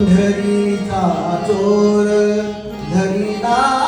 पंढरीचा चोर धरिला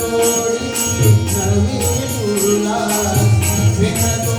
করি আমি উল্লাস